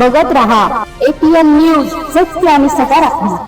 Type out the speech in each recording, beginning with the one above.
बघत रहा. APN news सत्य आणि सकारात्मक.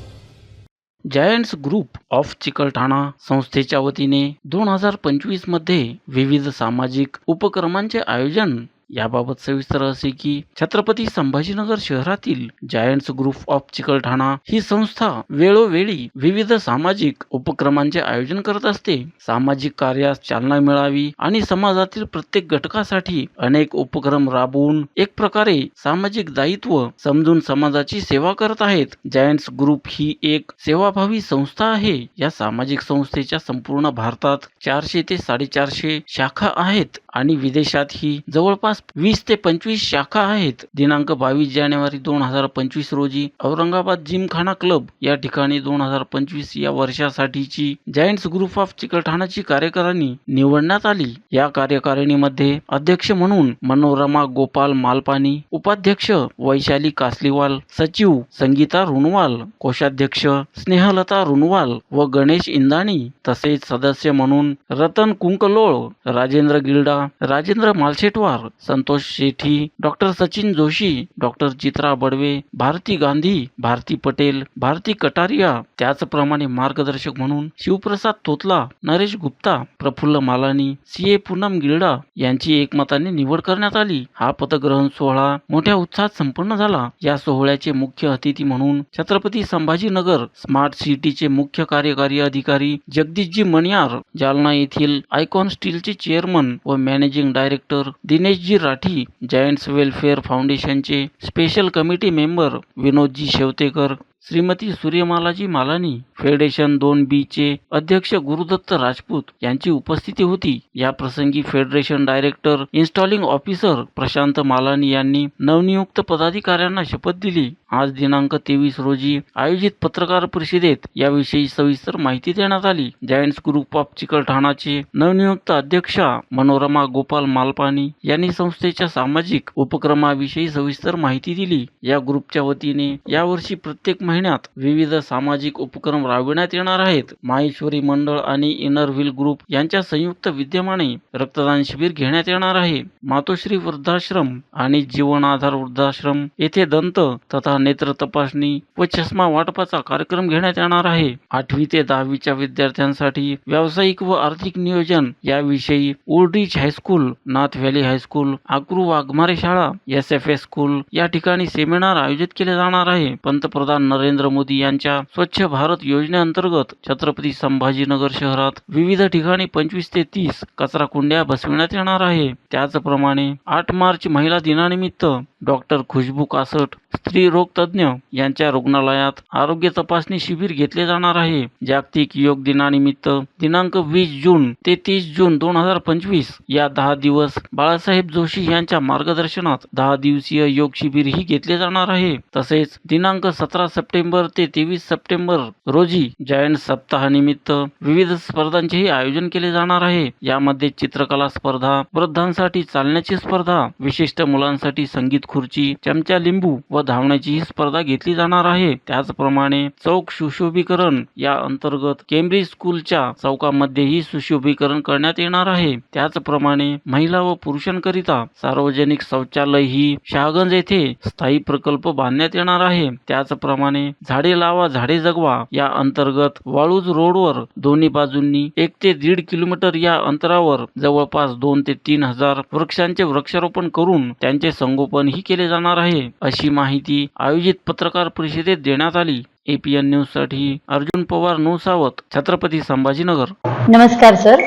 जायंट्स ग्रुप ऑफ चिकलठाणा संस्थेच्या वतीने दोन हजार पंचवीसमध्ये विविध सामाजिक उपक्रमांचे आयोजन याबाबत सविस्तर असे की छत्रपती संभाजीनगर शहरातील जायंट्स ग्रुप ऑफ चिकलठाणा ही संस्था वेळोवेळी विविध सामाजिक उपक्रमांचे आयोजन करत असते. सामाजिक कार्यास चालना मिळावी आणि समाजातील प्रत्येक घटकासाठी अनेक उपक्रम राबवून एक प्रकारे सामाजिक दायित्व समजून समाजाची सेवा करत आहेत. जायंट्स ग्रुप ही एक सेवाभावी संस्था आहे. या सामाजिक संस्थेच्या संपूर्ण भारतात चारशे ते साडेचारशे शाखा आहेत आणि विदेशात ही जवळपास वीस ते पंचवीस शाखा आहेत. दिनांक बावीस जानेवारी दोन हजार पंचवीस रोजी औरंगाबाद जिमखाना क्लब या ठिकाणी दोन हजार पंचवीस या वर्षासाठीची जायंट्स ग्रुप ऑफ चिकलठाणाची कार्यकारिणी निवडण्यात आली. या कार्यकारिणीमध्ये अध्यक्ष म्हणून मनोरमा गोपाल मालपानी उपाध्यक्ष वैशाली कासलीवाल सचिव संगीता रुनवाल कोषाध्यक्ष स्नेहलता रुनवाल व गणेश इंदाणी तसेच सदस्य म्हणून रतन कुंकलोळ राजेंद्र गिल्डा राजेंद्र मालशेटवार संतोष शेठी डॉक्टर सचिन जोशी डॉक्टर चित्रा बडवे भारती गांधी भारती पटेल भारती कटारिया त्याचप्रमाणे मार्गदर्शक म्हणून शिवप्रसाद तोतला नरेश गुप्ता प्रफुल्ल मालानी सी ए पूनम गिल्डा यांची एकमताने निवड करण्यात आली. हा पदग्रहण सोहळा मोठ्या उत्साहात संपन्न झाला. या सोहळ्याचे मुख्य अतिथी म्हणून छत्रपती संभाजीनगर स्मार्ट सिटीचे मुख्य कार्यकारी अधिकारी जगदीशजी मणियार जालना येथील आयकॉन स्टीलचे चेअरमन व managing director Dineshji Rathi Giants welfare फाउंडेशनचे special committee member Vinodji Shevtekar. Shrimati Suryamalaji Malani federation दोन बी चे अध्यक्ष गुरुदत्त राजपूत यांची उपस्थिती होती. या प्रसंगी federation director installing officer Prashant Malani यांनी नवनियुक्त पदाधिकाऱ्यांना शपथ दिली. आज दिनांक तेवीस रोजी आयोजित पत्रकार परिषदेत याविषयी सविस्तर माहिती देण्यात आली. जायंट्स ग्रुप ऑफ चिकलठाणाचे नवनियुक्त अध्यक्षा मनोरमा गोपाल मालपानी यांनी संस्थेच्या सामाजिक उपक्रमाविषयी सविस्तर माहिती दिली. या ग्रुपच्या वतीने यावर्षी प्रत्येक महिन्यात विविध सामाजिक उपक्रम राबविण्यात येणार आहेत. माहेश्वरी मंडळ आणि इनर व्हील ग्रुप यांच्या संयुक्त विद्यमाने रक्तदान शिबिर घेण्यात येणार आहे. मातोश्री वृद्धाश्रम आणि जीवन आधार वृद्धाश्रम येथे दंत तथा नेत्र तपासणी व चष्मा वाटपाचा कार्यक्रम घेण्यात येणार आहे. आठवी ते दहावीच्या विद्यार्थ्यांसाठी व्यावसायिक व आर्थिक नियोजन याविषयी Oldrich high school Nath valley high school Akru Waghmare शाळा एस एफ एस स्कूल या ठिकाणी सेमिनार आयोजित केले जाणार आहे. पंतप्रधान नरेंद्र नरेंद्र मोदी यांच्या स्वच्छ भारत योजनेअंतर्गत छत्रपती संभाजीनगर शहरात विविध ठिकाणी पंचवीस ते तीस कचरा कुंड्या बसविण्यात येणार आहे. त्याचप्रमाणे आठ मार्च महिला दिनानिमित्त डॉक्टर खुशबू कासट स्त्री रोग तज्ज्ञ यांच्या रुग्णालयात आरोग्य तपासणी शिबिर घेतले जाणार आहे. जागतिक योग दिनानिमित्त दिनांक वीस जून ते तीस जून दोन हजार पंचवीस या दहा दिवस बाळासाहेब जोशी यांच्या मार्गदर्शनात दहा दिवसीय योग शिबिरही घेतले जाणार आहे. तसेच दिनांक सतरा सप्टेंबर ते तेवीस सप्टेंबर रोजी जायंट सप्ताहानिमित्त विविध स्पर्धांचेही आयोजन केले जाणार आहे. यामध्ये चित्रकला स्पर्धा वृद्धांसाठी चालण्याची स्पर्धा विशिष्ट मुलांसाठी संगीत खुर्ची चमचा लिंबू व धावण्याची ही स्पर्धा घेतली जाणार आहे. त्याचप्रमाणे चौक सुशोभीकरण या अंतर्गत केम्ब्रिज स्कूलच्या चौकामध्येही सुशोभीकरण करण्यात येणार आहे. त्याचप्रमाणे महिला व पुरुषांकरिता सार्वजनिक शौचालय ही शहागंज येथे स्थायी प्रकल्प बांधण्यात येणार आहे. त्याचप्रमाणे झाडे लावा झाडे जगवा या अंतर्गत वाळूज रोडवर दोन्ही बाजूंनी एक ते दीड किलोमीटर या अंतरावर जवळपास दोन ते तीन हजार वृक्षांचे वृक्षारोपण करून त्यांचे संगोपनही केले जाणार आहे. अशी माहिती आयोजित पत्रकार परिषदेत देण्यात आली. एपीएन न्यूज़ साठी अर्जुन पवार नौसावत छत्रपती संभाजीनगर. नमस्कार सर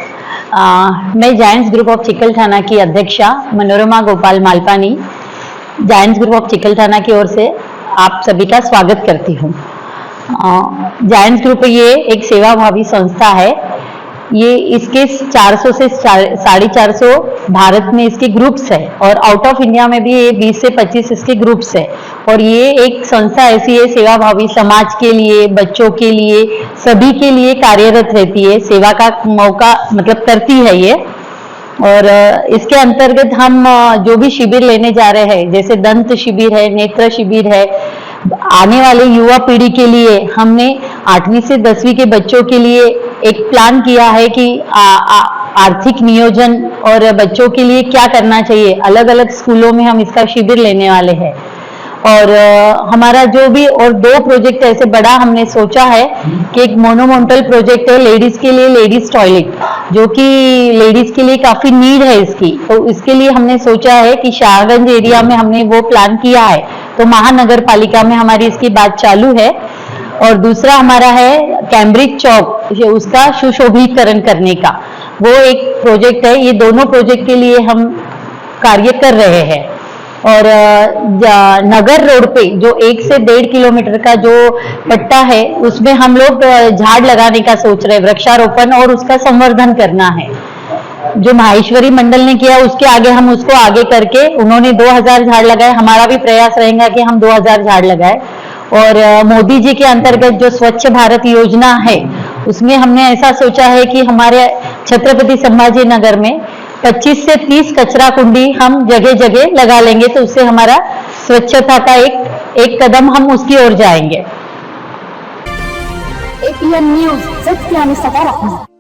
अ, मैं जायंट्स ग्रुप ऑफ़ चिकलठाना की अध्यक्षा Manorama Gopal Malpani Giants group of Chikalthana की ओर से आप सभी का स्वागत करती हूँ। जायंट्स ग्रुप ये एक सेवाभावी संस्था है। ये इसके 400 से साढ़े चार सौ भारत में इसके ग्रुप्स है और आउट ऑफ़ इंडिया में भी ये 20 से 25 इसके ग्रुप्स है। और ये एक संस्था ऐसी है सेवाभावी समाज के लिए, बच्चों के लिए, सभी के लिए कार्यरत रहती है, सेवा का मौका मतलब करती है ये। और इसके अंतर्गत हम जो भी शिविर लेने जा रहे हैं, जैसे दंत शिविर है, नेत्र शिविर है, आने वाले युवा पीढ़ी के लिए हमने आठवीं से दसवीं के बच्चों के लिए एक प्लान किया है कि आ, आ, आर्थिक नियोजन और बच्चों के लिए क्या करना चाहिए? अलग अलग स्कूलों में हम इसका शिविर लेने वाले हैं। और हमारा जो भी और दो प्रोजेक्ट ऐसे बड़ा हमने सोचा है कि एक मोनोमोंटल प्रोजेक्ट है लेडीज़ के लिए लेडीज़ टॉयलेट जो कि लेडीज़ के लिए काफ़ी नीड है इसकी। तो इसके लिए हमने सोचा है कि शाहगंज एरिया में हमने वो प्लान किया है। तो महानगर पालिका में हमारी इसकी बात चालू है। और दूसरा हमारा है कैम्ब्रिज चौक उसका सुशोभीकरण करने का। वो एक प्रोजेक्ट है, ये दोनों प्रोजेक्ट के लिए हम कार्य कर रहे हैं। और नगर रोड पे, जो एक से डेढ़ किलोमीटर का जो पट्टा है, उसमें हम लोग झाड़ लगाने का सोच रहे वृक्षारोपण और उसका संवर्धन करना है। जो माहेश्वरी मंडल ने किया, उसके आगे हम उसको आगे करके, उन्होंने 2000 झाड़ लगाए, हमारा भी प्रयास रहेगा कि हम 2000 झाड़ लगाए। और मोदी जी के अंतर्गत जो स्वच्छ भारत योजना है, उसमें हमने ऐसा सोचा है कि हमारे छत्रपति संभाजी नगर में 25 से 30 कचरा कुंडी हम जगह जगह लगा लेंगे तो उससे हमारा स्वच्छता का एक एक कदम हम उसकी ओर जाएँगे। न्यूज़ सत्य